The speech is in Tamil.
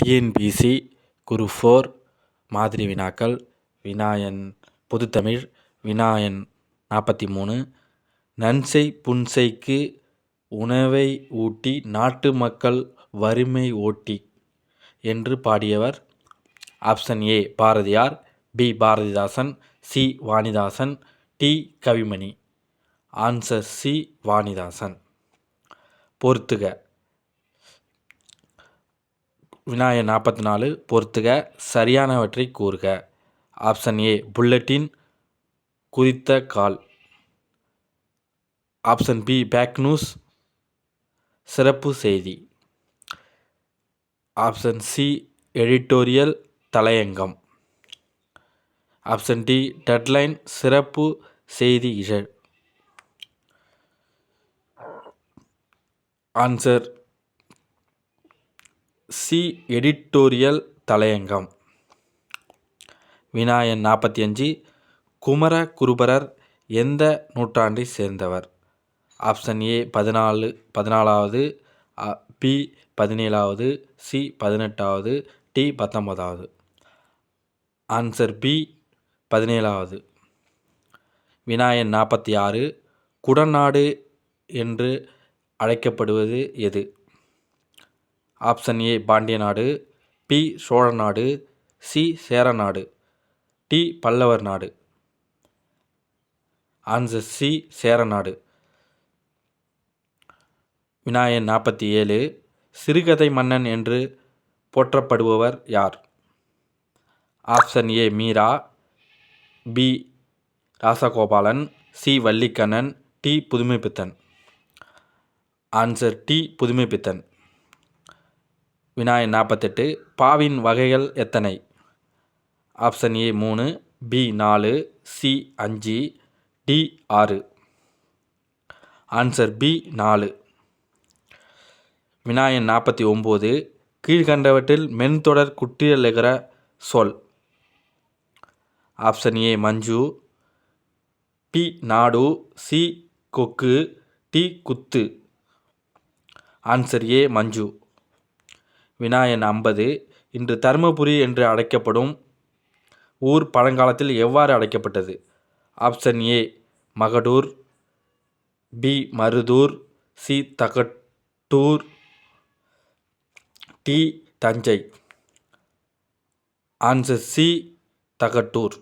டிஎன்பிஎஸ்சி குரூப் ஃபோர் மாதிரி வினாக்கள். வினாயன் பொதுத்தமிழ். வினாயன் நாற்பத்தி மூணு நன்செய் புன்செய்க்கு உணவை ஊட்டி நாட்டு மக்கள் வறுமை ஓட்டி என்று பாடியவர் option A Bharathiyar B Bharathidasan C Vanidasan D Kavimani. Answer C Vanidasan. பொறுத்துக. விநாயகர் நாற்பத்தி நாலு பொறுத்துக சரியானவற்றை கூறுக. ஆப்ஷன் ஏ புல்லட்டின் குறித்த கால். ஆப்ஷன் பி பேக் நியூஸ் சிறப்பு செய்தி. ஆப்ஷன் சி எடிட்டோரியல் தலையங்கம். ஆப்ஷன் டி டெட்லைன் சிறப்பு செய்தி இதழ் ஆன்சர் சி எடிட்டோரியல் தலையங்கம். வினாயன் நாற்பத்தி அஞ்சு குமர குருபரர் எந்த நூற்றாண்டை சேர்ந்தவர்? ஆப்ஷன் ஏ பதினாலு பதினாலாவது பி பதினேழாவது சி பதினெட்டாவது டி பத்தொன்பதாவது. ஆன்சர் பி பதினேழாவது. வினாயன் நாற்பத்தி ஆறு குடநாடு என்று அழைக்கப்படுவது எது? ஆப்ஷன் ஏ பாண்டிய நாடு பி சோழ நாடு சி சேர நாடு டி பல்லவர் நாடு. ஆன்சர் சி சேர நாடு. வினாயன் நாற்பத்தி ஏழு சிறுகதை மன்னன் என்று போற்றப்படுபவர் யார்? Option A Meera B Rasagopalan C Vallikannan D Pudhumaipithan. Answer D Pudhumaipithan. வினாயன் நாற்பத்தெட்டு பாவின் வகைகள் எத்தனை? ஆப்ஷன் ஏ மூணு பி நாலு சி அஞ்சு டி ஆறு. ஆன்சர் பி நாலு. வினாயன் நாற்பத்தி ஒம்பது கீழ்கண்டவற்றில் மென்தொடர் குற்றியலுகிற சொல். ஆப்ஷன் ஏ மஞ்சு பி நாடு சி கொக்கு டி குத்து. ஆன்சர் ஏ மஞ்சு. வினாயன் ஐம்பது இன்று தருமபுரி என்று அழைக்கப்படும் ஊர் பழங்காலத்தில் எவ்வாறு அழைக்கப்பட்டது? Option A Magadur B Marudur C Thagattur D Thanjai. Answer C Thagattur.